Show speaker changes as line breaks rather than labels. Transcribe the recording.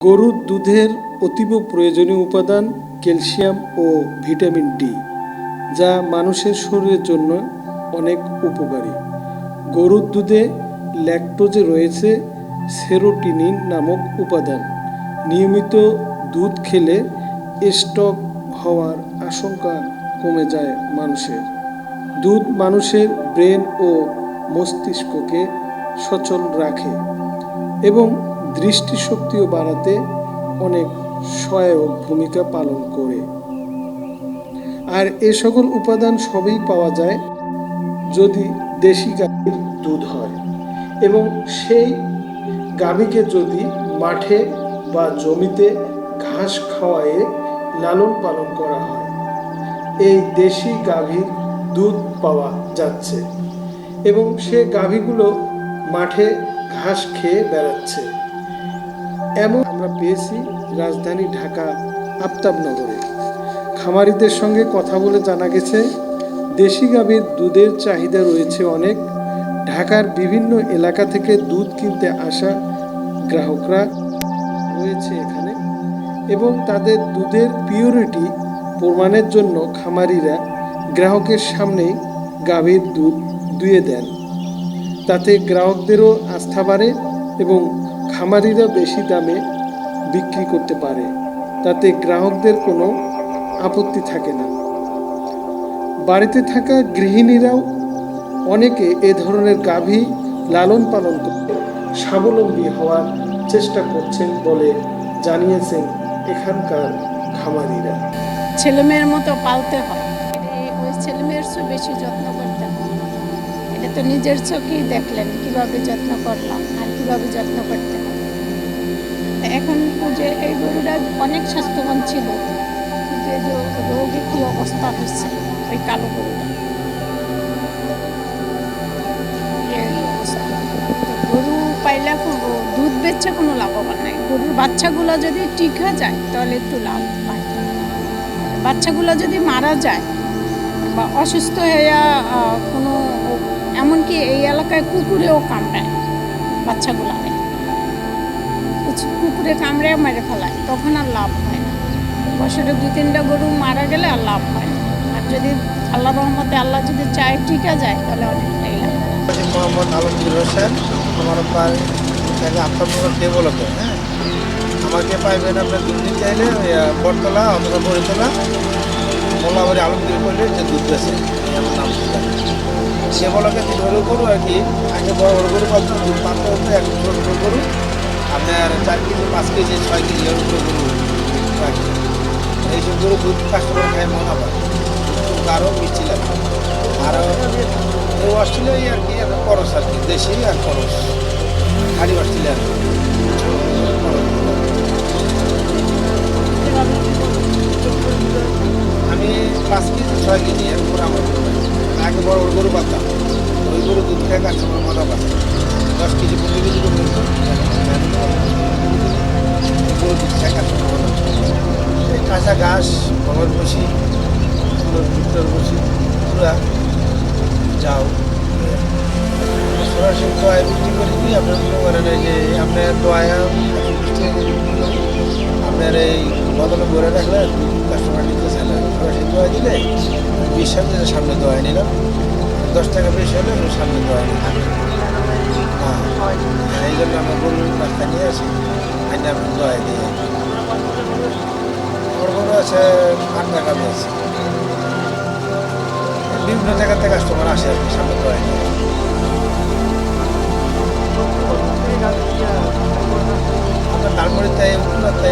গরুর দুধের অতীব প্রয়োজনীয় উপাদান ক্যালসিয়াম ও ভিটামিন ডি, যা মানুষের শরীরের জন্য অনেক উপকারী। গরুর দুধে ল্যাকটোজে রয়েছে সেরোটিনিন নামক উপাদান। নিয়মিত দুধ খেলে স্টক হওয়ার আশঙ্কা কমে যায় মানুষের। দুধ মানুষের ব্রেন ও মস্তিষ্ককে সচল রাখে এবং দৃষ্টিশক্তিও বাড়াতে অনেক সহায়ক ভূমিকা পালন করে। আর এ সকল উপাদান সবই পাওয়া যায় যদি দেশি গাভীর দুধ হয়। এবং সেই গাভীকে যদি মাঠে বা জমিতে ঘাস খাওয়ায়ে লালন পালন করা হয়, এই দেশি গাভীর দুধ পাওয়া যাচ্ছে এবং সে গাভীগুলো মাঠে ঘাস খেয়ে বেড়াচ্ছে। এমন আমরা পেয়েছি রাজধানী ঢাকা, আফতাবনগরে। খামারিদের সঙ্গে কথা বলে জানা গেছে দেশি গাভীর দুধের চাহিদা রয়েছে অনেক। ঢাকার বিভিন্ন এলাকা থেকে দুধ কিনতে আসা গ্রাহকরা রয়েছে এখানে এবং তাদের দুধের পিওরিটি প্রমাণের জন্য খামারিরা গ্রাহকের সামনেই গাভীর দুধ দুয়ে দেন। তাতে গ্রাহকদেরও আস্থা বাড়ে এবং খামারিরা বেশি দামে বিক্রি করতে পারে। তাতে গ্রাহকদের কোনো আপত্তি থাকে না। বাড়িতে থাকা গৃহিণীরাও অনেকে এ ধরনের গাভী লালন পালন করতে স্বাবলম্বী হওয়ার চেষ্টা করছেন বলে জানিয়েছেন এখানকার খামারিরা।
ছেলেমেয়ের মতো পালতে হয়। ছেলেমেয়ের চেয়ে বেশি যত্ন এটা তো নিজের চোখেই দেখলেন কীভাবে যত্ন করলাম আর কীভাবে যত্ন করতে তা এখন যে এই গরুটা অনেক স্বাস্থ্যবান ছিল, যে রোগে কি অবস্থা হচ্ছে ওই কালো গরুটা। গরু পাইলে দুধ বেচে কোনো লাভবান নাই। গরুর বাচ্চাগুলো যদি টিকা যায়, তাহলে একটু লাভ পায় বাচ্চাগুলো যদি মারা যায় বা অসুস্থ হয়ে কোনো এমনকি এই এলাকায় কুকুরেও কামড়ায় বাচ্চাগুলো কুকুরে কামড়ে মেরে ফেলায়, তখন আর লাভ হয় না। বছরে দু, তিনটা গরু মারা গেলে আর লাভ হয় না। আর যদি আল্লাহ রহমতে আল্লাহ যদি চায় টিকা যায়, তাহলে অনেকটাই
আমার হ্যাঁ? আমাকে পাইবেন আপনার দুধ নিতে চাইলে বটতলা, অথবা বড়িতলা। মোল্লাবাড়ি আলমগীর করলে যে দুধ বেছে আমার নাম। সে বলাকে যে গরু গরু আর কি। আগে বড় বড় গরু পালতো দুধ পালতে হতো এক ছোটো ছোটো আপনার চার কেজি, পাঁচ কেজি, ছয় কেজি এরকম গরু রাখি এইসব গরু দুধ কাস্টমার খায় মনে পায় আরও মিষ্টি লাগে। আরও এই অস্ট্রেলিয়ায় আর কি একটা করস আর কি। দেশি আর করস খালি অস্ট্রেলিয়া আর কি। আমি পাঁচ কেজি, ছয় কেজি পাই। আগে বড় বড় গরু বাচ্চা ওই গরু দুধ খেয়ে কাস্টমার মজা পাচ্ছে দশ কেজি, পনেরো কেজি করে গরু দুধ খেয়ে কাস্টমার এই কাঁচা ঘাস গমের বসি ভিতর বসি, পুরা যাও। সরাসরি দোয়ায় বিক্রি করে দিই। আপনার মনে করেন এই যে আপনার দোয়ায় আপনার এই বদলে ভরে রাখলেন কাস্টমার নিতে চাইলেন সরাসরি দোয়া দিলে বিশ সামনে সামনে দোয়ায় নিলাম। দশ টাকা বেশি হলে আমি সামনে দোয়ায় নিলাম। হ্যাঁ। এই জন্য আমরা গরু রাস্তা নিয়ে আসি। আইনে আপনি দোয়ায় দিয়ে আমার গরু আছে আট টাকা আছে বিভিন্ন জায়গা থেকে কাস্টমার আসে আর কি সামনে দোয়ায় নিয়ে। তারপরে তাই উন্নত